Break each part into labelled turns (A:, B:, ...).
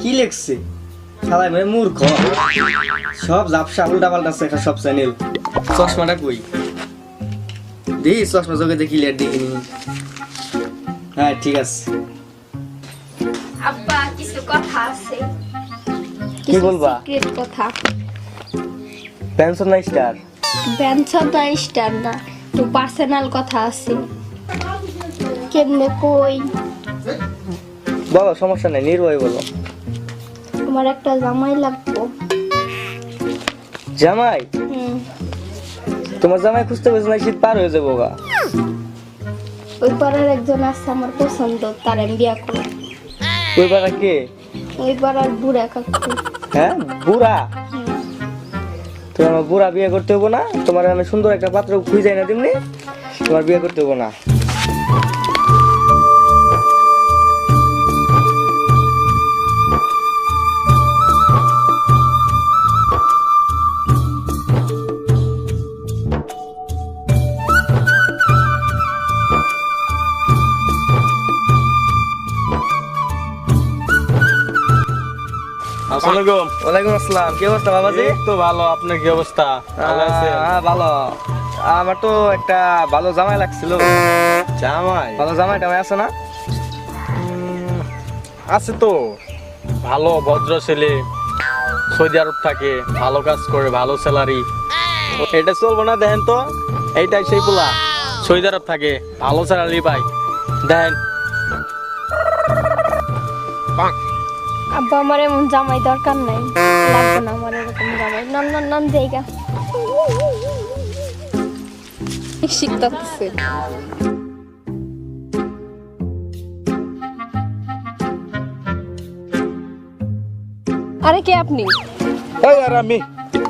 A: কি লিখছে? মানে মূর্খ। সব জাপসা উল্টা পাল্টা শেখা সব চ্যানেল চশমাটা কই? দেখি চশমা চোখে দেখি লেট দেখিনি হ্যাঁ ঠিক আছে।
B: আব্বা কিছু কথা আছে।
A: কি বলবা?
B: সিক্রেট কথা?
A: পেনশন নাই স্টার
B: বেঞ্চন না স্টার না তো পার্সোনাল কথা আছে। কেমনে কই?
A: বলো সমস্যা নাই নির্ভয় বলো।
B: আমার একটা জামাই লাগবো।
A: জামাই?
B: হুম।
A: তোমার জামাই খুঁজতে খুঁজতে না শীত পার হয়ে যাব গা।
B: ওই পাড়ার একজন আছে আমার পছন্দ তার আমি বিয়া করব।
A: ওই বেড়া কে?
B: ওই পাড়ার বুড়া কাকু।
A: হ্যাঁ? বুড়া। তোমার বুড়া বিয়ে করতে হব না তোমার আমি সুন্দর একটা পাত্র খুঁজে যাই না তেমনি তোমার বিয়ে করতে হব না।
C: আসসালামু আলাইকুম
A: ওয়ালাইকুম আসসালাম কি অবস্থা বাবাজি
C: তো ভালো আপনার কি অবস্থা? ভালো আছেন?
A: আহ, ভালো। আমার তো একটা ভালো জামাই লাগছিল।
C: জামাই?
A: ভালো জামাই টামাই আছে না?
C: আছে তো। ভালো ভদ্র ছেলে। সৌদি আরব থাকে ভালো কাজ করে ভালো স্যালারি এটা চলবো না দেখেন তো। এইটাই সেই পোলা। সৌদি আরব থাকে ভালো স্যালারি পাই দেখেন।
B: আব্বা আমার এমন জামাই দরকার নাই। লাগবে না আমার এরকম জামাই। নন নন নন জায়গা শিখতেছে আরে কে আপনি?
D: এই আর আমি।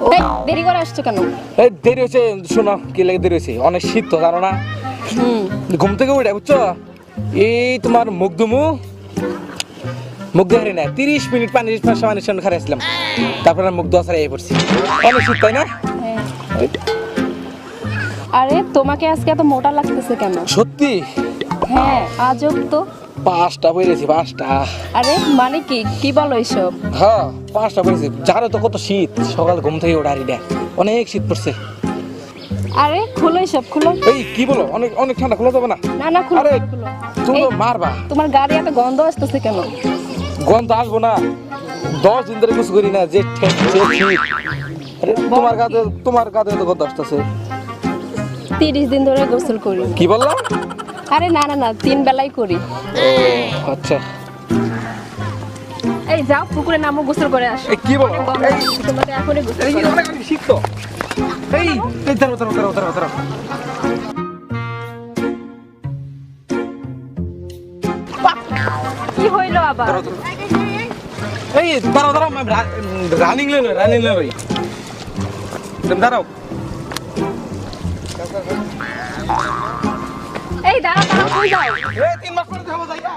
B: এই, দেরি করে আসছো কেন?
D: এই দেরি হয়েছে শোনো কি লাগে দেরি হয়েছে? অনেক শীত তো জানো না?
B: হুম।
D: ঘুম থেকে উঠে বুঝছ? এই তোমার মুখ দুমু মুখ ধরে না তিরিশ মিনিট পানি পাশে পানির সামনে খারে আসলাম। তারপরে মুখ সারাই পড়ছি। অনেক শীত তাই না?
E: আরে তোমাকে আজকে এত মোটা লাগতেছে কেন?
D: সত্যি?
E: হ্যাঁ আজব তো।
D: পাঁচটা বেরিয়েছি পাঁচটা।
E: আরে মানে কি? কি বলো এইসব
D: হ্যাঁ পাঁচটা জানো তো কত শীত? সকাল ঘুম থেকে ওঠা হারি দেয় অনেক শীত পড়ছে।
E: আরে খুলো এইসব খুলো।
D: এই কি বলো? অনেক অনেক ঠান্ডা খোলা যাবে না?
E: না না খুলো
D: আরে
E: খুলো।
D: তুমি মারবা।
E: তোমার গাড়ি এত গন্ধ আসতেছে কেন?
D: গন্ধ আসব না। দশ দিন ধরে কিছু করি না যে তোমার কাছে তোমার কাছে তো গন্ধ আসতেছে।
E: তিরিশ দিন ধরে গোসল করি।
D: কি বললাম
E: আরে না না না তিন বেলাই করি।
D: আচ্ছা।
E: এই যাও পুকুরে নামো গোসল করে আসো।
D: কি বলো?
E: তোমাকে এখনই গোসল
D: এই। অনেক অনেক এই এই দাঁড়াও দাঁড়াও দাঁড়াও দাঁড়াও দাঁড়াও দাঁড়াও, দাঁড়াও। এই দাঁড়াও দাঁড়াও রানিং লেন রানিং লেন তুমি দাঁড়াও।
E: এই দাঁড়া দাঁড়া কই যাও?
D: এই তিন মাস পরে যাব যাই যাই না।